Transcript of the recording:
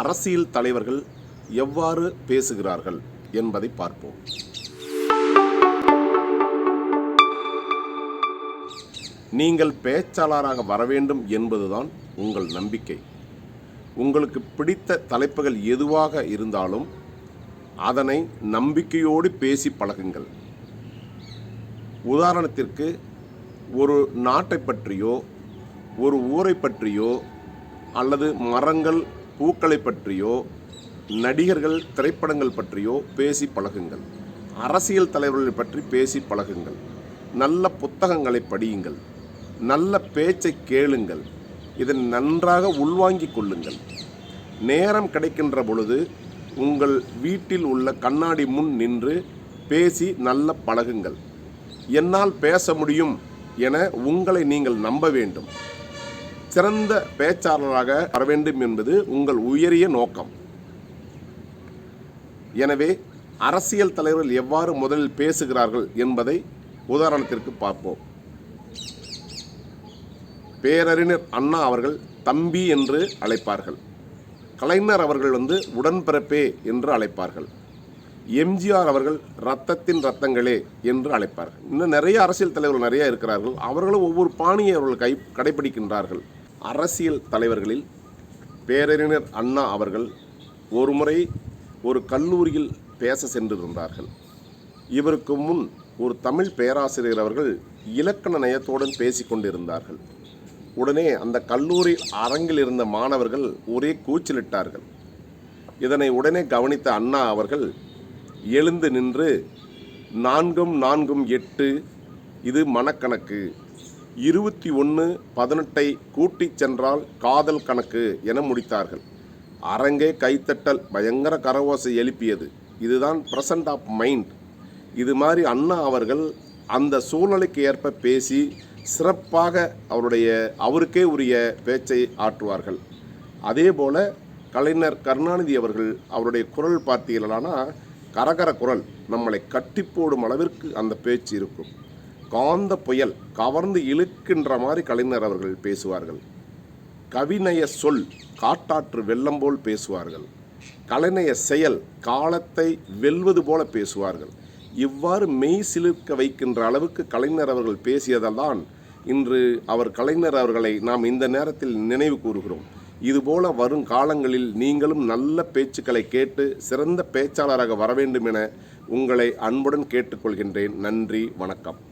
அரசியல் தலைவர்கள் எவ்வாறு பேசுகிறார்கள் என்பதை பார்ப்போம். நீங்கள் பேச்சாளராக வர வேண்டும் என்பதுதான் உங்கள் நம்பிக்கை. உங்களுக்கு பிடித்த தலைப்புகள் எதுவாக இருந்தாலும் அதனை நம்பிக்கையோடு பேசி பழகுங்கள். உதாரணத்திற்கு ஒரு நாட்டை பற்றியோ ஒரு ஊரை பற்றியோ அல்லது மரங்கள் பூக்களை பற்றியோ நடிகர்கள் திரைப்படங்கள் பற்றியோ பேசி பழகுங்கள். அரசியல் தலைவர்களை பற்றி பேசி பழகுங்கள். நல்ல புத்தகங்களை படியுங்கள். நல்ல பேச்சை கேளுங்கள். இதை நன்றாக உள்வாங்கிக் கொள்ளுங்கள். நேரம் கிடைக்கின்ற பொழுது உங்கள் வீட்டில் உள்ள கண்ணாடி முன் நின்று பேசி நல்ல பழகுங்கள். என்னால் பேச முடியும் என உங்களை நீங்கள் நம்ப வேண்டும். சிறந்த பேச்சாளராக வர வேண்டும் என்பது உங்கள் உயரிய நோக்கம். எனவே அரசியல் தலைவர்கள் எவ்வாறு முதலில் பேசுகிறார்கள் என்பதை உதாரணத்திற்கு பார்ப்போம். பேரறிஞர் அண்ணா அவர்கள் தம்பி என்று அழைப்பார்கள். கலைஞர் அவர்கள் வந்து உடன்பிறப்பே என்று அழைப்பார்கள். எம்ஜிஆர் அவர்கள் ரத்தத்தின் ரத்தங்களே என்று அழைப்பார்கள். இன்னும் நிறைய அரசியல் தலைவர்கள் நிறைய இருக்கிறார்கள். அவர்களும் ஒவ்வொரு பாணியை அவர்கள் கை கடைபிடிக்கின்றார்கள். அரசியல் தலைவர்களில் பேரறிஞர் அண்ணா அவர்கள் ஒருமுறை ஒரு கல்லூரியில் பேச சென்றிருந்தார்கள். இவருக்கு முன் ஒரு தமிழ் பேராசிரியர் அவர்கள் இலக்கண நயத்துடன் பேசிக் கொண்டிருந்தார்கள். உடனே அந்த கல்லூரி அரங்கில் இருந்த மாணவர்கள் ஒரே கூச்சலிட்டார்கள். இதனை உடனே கவனித்த அண்ணா அவர்கள் எழுந்து நின்று நான்கும் நான்கும் எட்டு இது மனக்கணக்கு. இருபத்தி ஒன்று பதினெட்டை கூட்டிச் சென்றால் காதல் கணக்கு என முடித்தார்கள். அரங்கே கைத்தட்டல் பயங்கர கரவோசை எழுப்பியது. இதுதான் பிரசன்ட் ஆஃப் மைண்ட் இது மாதிரி அண்ணா அவர்கள் அந்த சூழ்நிலைக்கு ஏற்ப பேசி சிறப்பாக அவருடைய அவருக்கே உரிய பேச்சை ஆற்றுவார்கள். அதேபோல கலைஞர் கருணாநிதி அவர்கள் அவருடைய குரல் பார்த்தீர்களானா கரகர குரல் நம்மளை கட்டி போடும் அளவிற்கு அந்த பேச்சு இருக்கும். காந்த புயல் கவர்ந்து இழுக்கின்ற மாதிரி கலைஞர் அவர்கள் பேசுவார்கள். கவிநய சொல் காட்டாற்று வெள்ளம் போல் பேசுவார்கள். கலைநய செயல் காலத்தை வெல்வது போல பேசுவார்கள். இவ்வாறு மெய் சிலிர்க்க வைக்கின்ற அளவுக்கு கலைஞர் அவர்கள் பேசியதால்தான் இன்று அவர் கலைஞர் அவர்களை நாம் இந்த நேரத்தில் நினைவு கூறுகிறோம். இதுபோல வரும் காலங்களில் நீங்களும் நல்ல பேச்சுக்களை கேட்டு சிறந்த பேச்சாளராக வர வேண்டும் என உங்களை அன்புடன் கேட்டுக்கொள்கின்றேன். நன்றி வணக்கம்.